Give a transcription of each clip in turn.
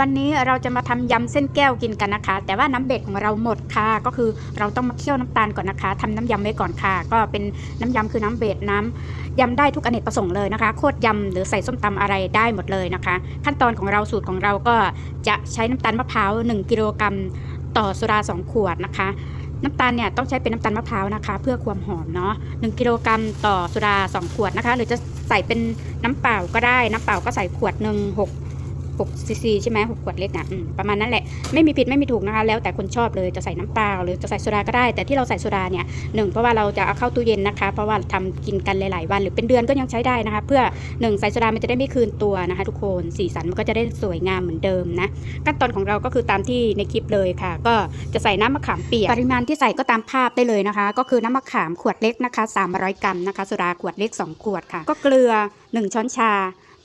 วันนี้เราจะมาทำยำเส้นแก้วกินกันนะคะ แต่ว่าน้ำเบ็ดของเราหมดค่ะ ก็คือเราต้องมาเคี่ยวน้ำตาลก่อนนะคะทำน้ำยำไว้ก่อนค่ะ ก็เป็นน้ำยำคือน้ำเบ็ดน้ำยำได้ทุกอเนกประสงค์เลยนะคะ โคตรยำหรือใส่ส้มตำอะไรได้หมดเลยนะคะ ขั้นตอนของเราสูตรของเราก็จะใช้น้ำตาลมะพร้าว1กิโลกรัมต่อสุรา2ขวดนะคะน้ำตาลเนี่ยต้องใช้เป็นน้ำตาลมะพร้าวนะคะ เพื่อความหอมเนาะ1กิโลกรัมต่อสุรา 2 ขวดนะคะ หรือจะใส่เป็นน้ำเปล่าก็ได้ น้ำเปล่าก็ใส่ขวดหนึ่งหก 6ซีซีใช่ไหมหกขวดเล็กนะอืมประมาณนั้นแหละไม่มีผิดไม่มีถูกนะคะ แล้วแต่คนชอบเลยจะใส่น้ำเปล่าหรือจะใส่โซดาก็ได้ แต่ที่เราใส่โซดาเนี่ยหนึ่งเพราะว่าเราจะเอาเข้าตู้เย็นนะคะ เพราะว่าทำกินกันหลาย ๆ วันหรือเป็นเดือนก็ยังใช้ได้นะคะ เพื่อหนึ่งใส่โซดามันจะได้ไม่คืนตัวนะคะ ทุกคนสีสันมันก็จะได้สวยงามเหมือนเดิมนะขั้นตอนของเราก็คือตามที่ในคลิปเลยค่ะ ก็จะใส่น้ำมะขามเปียกปริมาณที่ใส่ก็ตามภาพได้เลยนะคะ ก็คือน้ำมะขามขวดเล็กนะคะ300 กรัมนะคะโซดาขวดเล็ก 2 ขวดค่ะ ก็เกลือ 1 ช้อนชา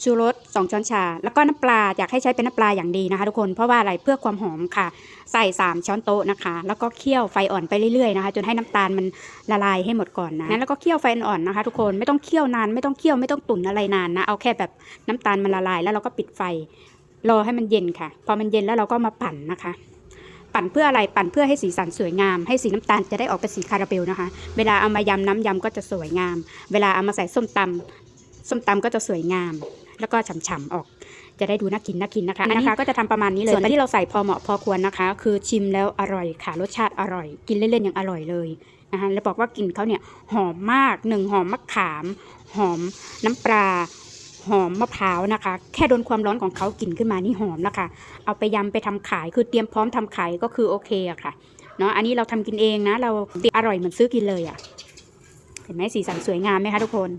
ชูรส2ช้อนชา แล้วก็น้ำปลาอยากให้ใช้เป็นน้ำปลาอย่างดีนะคะ ทุกคนเพราะว่าอะไรเพื่อความหอมค่ะ ใส่ 3 ช้อนโต๊ะนะคะ แล้วก็เคี่ยวไฟอ่อนไปเรื่อยๆนะคะ จนให้น้ำตาลมันละลายให้หมดก่อนนะนั้นแล้วก็เคี่ยวไฟอ่อนๆนะคะทุกคนไม่ต้องเคี่ยวนานไม่ต้องเคี่ยวไม่ต้องตุ๋นอะไรนานนะเอาแค่แบบน้ำตาลมันละลาย แล้วเราก็ปิดไฟรอให้มันเย็นค่ะ พอมันเย็นแล้วเราก็มาปั่นนะคะ ปั่นเพื่ออะไรปั่นเพื่อให้สีสันสวยงาม ให้สีน้ำตาลจะได้ออกเป็นสีคาราเบลนะคะ เวลาเอามายำน้ำยำก็จะสวยงาม เวลาเอามาใส่ส้มตำส้มตำก็จะสวยงาม แล้วก็ฉ่ำๆออก จะได้ดูน่ากินน่ากินนะคะ อันนี้นะคะก็จะทำประมาณนี้เลยส่วนที่เราใส่พอเหมาะพอควรนะคะ คือชิมแล้วอร่อยค่ะรสชาติอร่อย กินเล่นๆอย่างอร่อยเลยนะคะแล้วบอกว่ากลิ่นเขาเนี่ยหอมมากหนึ่งหอมมะขาม หอมน้ำปลาหอมมะพร้าวนะคะ แค่โดนความร้อนของเขากลิ่นขึ้นมานี่หอมแล้วค่ะเอาไปยำไปทำขายคือเตรียมพร้อมทำขายก็คือโอเคอะค่ะเนาะอันนี้เราทำกินเองนะ เราอร่อยเหมือนซื้อกินเลยอะเห็นไหมสีสันสวยงามไหมคะทุกคน